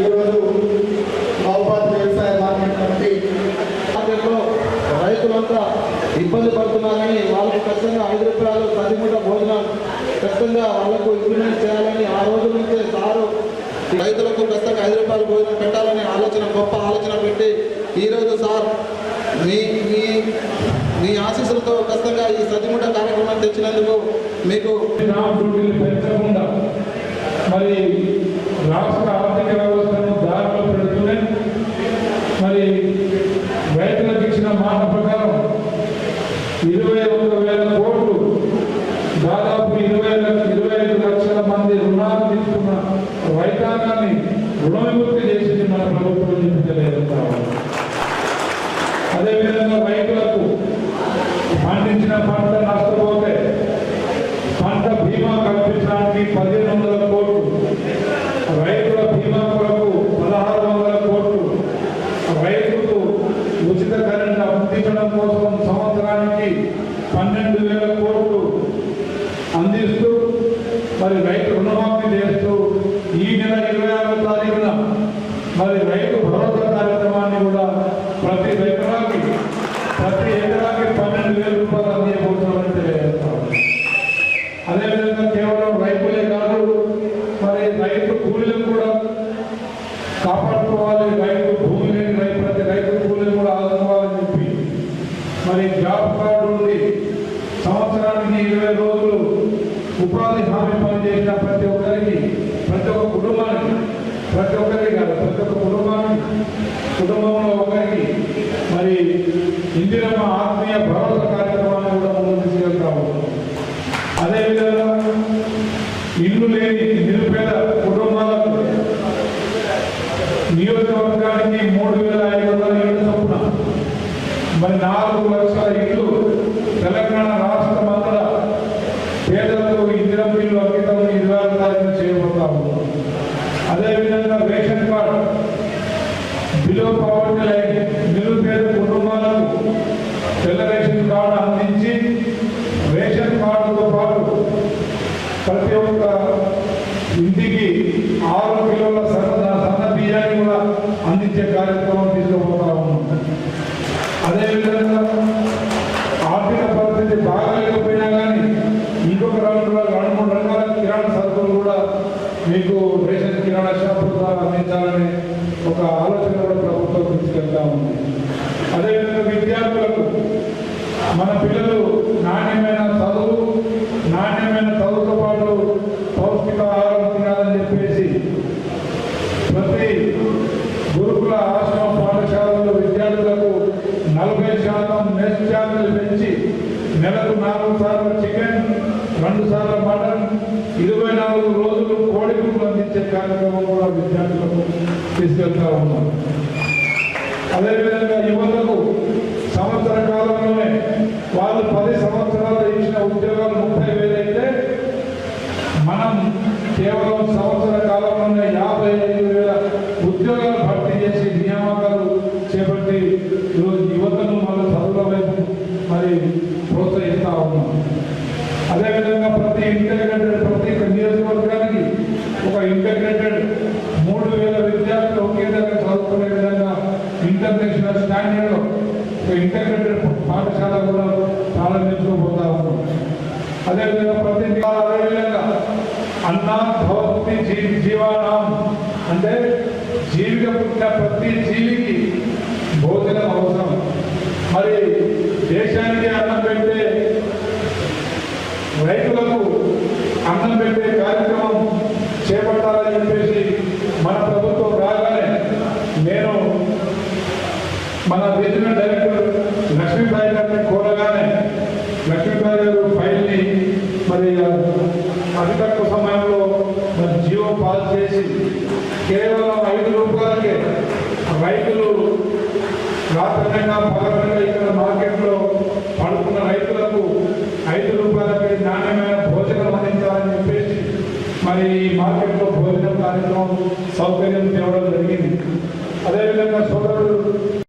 ఈరోజు బాబుపాతి వ్యవసాయ market committee మార్కెట్లో రైతులంతా ఇబ్బంది పడుతున్నారని వాళ్ళకు ఖచ్చితంగా ఐదు రూపాయలు సరిముట భోజనం ఖచ్చితంగా వాళ్ళకు ఇంప్లిమెంట్ చేయాలని ఆ రోజు నుంచే సారు రైతులకు ఖచ్చితంగా ఐదు రూపాయలు భోజనం పెట్టాలని ఆలోచన గొప్ప ఆలోచన పెట్టి ఈరోజు సార్ మీ మీ మీ ఆశీస్సులతో ఖచ్చితంగా ఈ సతిముట కార్యక్రమాన్ని తెచ్చినందుకు మీకు ఇరవై ఒక్క వేల కోట్లు. దాదాపు ఇరవై ఇరవై ఐదు లక్షల మంది రుణాలు తీసుకున్న రైతాంగాన్ని రుణవిముక్తి చేసింది మన ప్రభుత్వం చెప్పలేదు అదేవిధంగా రైతులకు పండించిన పంట నష్టపోతే పంట బీమా కల్పించడానికి పదిహేను వందల కోట్లు రైతుల బీమా కొరకు పదహారు వందల కోట్లు రైతులకు ఉచిత కరెంట్ అందించడం కోసం సంవత్సరానికి పన్నెండు వేల కోట్లు అందిస్తూ మరి రైతు రుణమాఫీ చేస్తూ ఈ నెల ఇరవై ఆరో తారీఖున మరి రైతు భరోసా కార్యక్రమాన్ని కూడా ప్రతి ఎకరాకి ప్రతి ఎకరాకి పన్నెండు వేల రూపాయలు అందించబోతున్నామని తెలియజేస్తాం అదేవిధంగా కేవలం రైతులే కాదు మరి రైతు కూలీలను కూడా కాపాడుకోవాలి రైతు సంవత్సరానికి ఇరవై రోజులు ఉపాధి హామీ పని చేసిన ప్రతి ఒక్కరికి ప్రతి ఒక్క కుటుంబానికి ప్రతి ఒక్కరికి కాదు ప్రతి ఒక్క కుటుంబానికి కుటుంబంలో ఒకరికి మరి ఇందిరమ్మ ఆత్మీయ భరోసా కార్యక్రమాన్ని కూడా ముందు తీసుకెళ్తాము అదేవిధంగా ఇల్లు లేని నిరుపేద కుటుంబాలకు నియోజకవర్గానికి మూడు వేల ఐదు వందల ఇళ్ళు చొప్పున మరి నాలుగు లక్షల ఇల్లు తెలంగాణ రాష్ట్రం అంతటా పేదలకు ఇందిరం బిల్లు అంకితం ఇరవై ఆరు తారీఖున చేయబోతాము అదేవిధంగా ration card below poverty line నిరుపేద కుటుంబాలకు తెల్ల రేషన్ కార్డు అందించి రేషన్ కార్డుతో పాటు ప్రతి ఒక్క ఇంటికి ఆరు కిలోల సన్న సన్న బియ్యాన్ని కూడా అందించే కార్యక్రమం తీసుకుపోతా ఉన్నాం. అదేవిధంగా ఆర్థిక పరిస్థితి బాగాలేకపోయినా కానీ ఇంకొక రెండు రెండు మూడు రకాల కిరాణా సరుకులు కూడా మీకు రేషన్ కిరాణా షాపుల ద్వారా అందించాలని ఒక ఆలోచన కూడా ప్రభుత్వం తీసుకెళ్తా ఉంది అదేవిధంగా విద్యార్థులకు మన పిల్లలు నాణ్యమైన చదువు నాణ్యమైన చదువుతో పాటు పౌష్టిక ఆహారం తినాలని చెప్పేసి ప్రతి గురుకుల ఆశ్రమ పాఠశాలలో విద్యార్థులకు నలభై శాతం మెస్ ఛార్జీలు పెంచి నెలకు నాలుగు సార్లు చికెన్ రెండు సార్లు మటన్ ఇరవై నాలుగు రోజులు కోడి గుడ్లు అందించే కార్యక్రమం కూడా విద్యార్థులకు తీసుకెళ్తా ఉన్నాం. అదేవిధంగా యువతకు సంవత్సర కాలంలోనే వాళ్ళు పది సంవత్సరాలు ఇచ్చిన ఉద్యోగాలు ముప్పై వేలు అయితే మనం కేవలం సంవత్సర కాలంలోనే యాభై ఐదు వేల ఉద్యోగాలు భర్తీ చేసి నియామకాలు చేపట్టి ఈరోజు యువతను మన చదువుల వైపు మరి ప్రోత్సహిస్తా ఉన్నాం. అదేవిధంగా ప్రతి ఇంటెగ్రేటెడ్ ప్రతి నియోజకవర్గానికి ఒక ఇంటెగ్రేటెడ్ మూడు వేల విద్యార్థులు ఒకే దగ్గర చదువుకునే విధంగా ఇంటర్నేషనల్ స్టాండర్డ్లో ఒక ఇంటెగ్రేటెడ్ పాఠశాల కూడా ప్రారంభించుకోబోతా ఉన్నాం. అదేవిధంగా ప్రతి అదేవిధంగా అన్నా భవతి జీ జీవానం అంటే జీవిగా పుట్టిన ప్రతి జీవికి భోజనం అవసరం. మరి రూపాయలకి రైతులు రాత్రంగా పగలంగా ఇక్కడ మార్కెట్లో పడుతున్న రైతులకు ఐదు రూపాయలకి నాణ్యమైన భోజనం అందించాలని చెప్పేసి మరి ఈ మార్కెట్లో భోజనం కార్యక్రమం సౌకర్యం తేవడం జరిగింది. అదేవిధంగా సోదరుడు